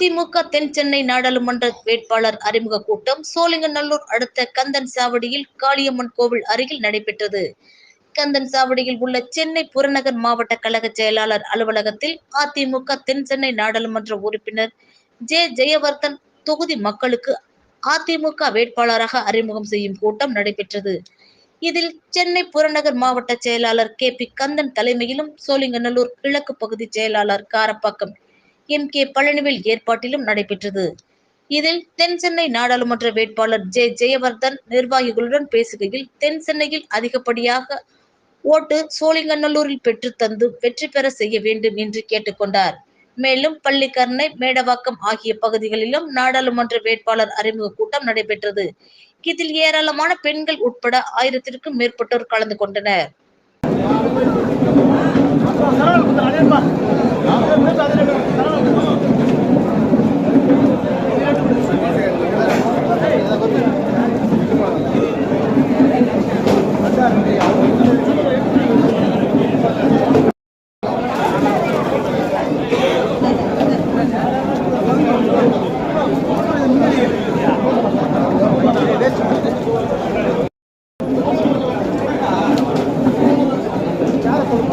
அதிமுக தென் சென்னை நாடாளுமன்ற வேட்பாளர் அறிமுக கூட்டம் சோழிங்கநல்லூர் அடுத்த கந்தன் சாவடியில் காளியம்மன் கோவில் அருகில் நடைபெற்றது. கந்தன் சாவடியில் உள்ள சென்னை புறநகர் மாவட்ட கழக செயலாளர் அலுவலகத்தில் அதிமுக தென் சென்னை நாடாளுமன்ற உறுப்பினர் ஜே. ஜெயவர்தன் தொகுதி மக்களுக்கு அதிமுக வேட்பாளராக அறிமுகம் செய்யும் கூட்டம் நடைபெற்றது. இதில் சென்னை புறநகர் மாவட்ட செயலாளர் கே. பி. கந்தன் தலைமையிலும் சோழிங்கநல்லூர் கிழக்கு பகுதி செயலாளர் காரப்பாக்கம் எம் கே பழனிவேல் ஏற்பாட்டிலும் நடைபெற்றது. இதில் தென் சென்னை நாடாளுமன்ற வேட்பாளர் ஜே ஜெயவர்தன் நிர்வாகிகளுடன் பேசுகையில் தென் சென்னையில் அதிகப்படியாக ஓட்டு சோழிங்கநல்லூரில் பெற்று தந்து வெற்றி பெற செய்ய வேண்டும் என்று கேட்டுக்கொண்டார் மேலும் பள்ளிக்கரணை மேடவாக்கம் ஆகிய பகுதிகளிலும் நாடாளுமன்ற வேட்பாளர் அறிமுக கூட்டம் நடைபெற்றது. இதில் ஏராளமான பெண்கள் உட்பட ஆயிரத்திற்கும் மேற்பட்டோர் கலந்து கொண்டனர்.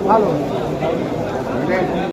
ভালো।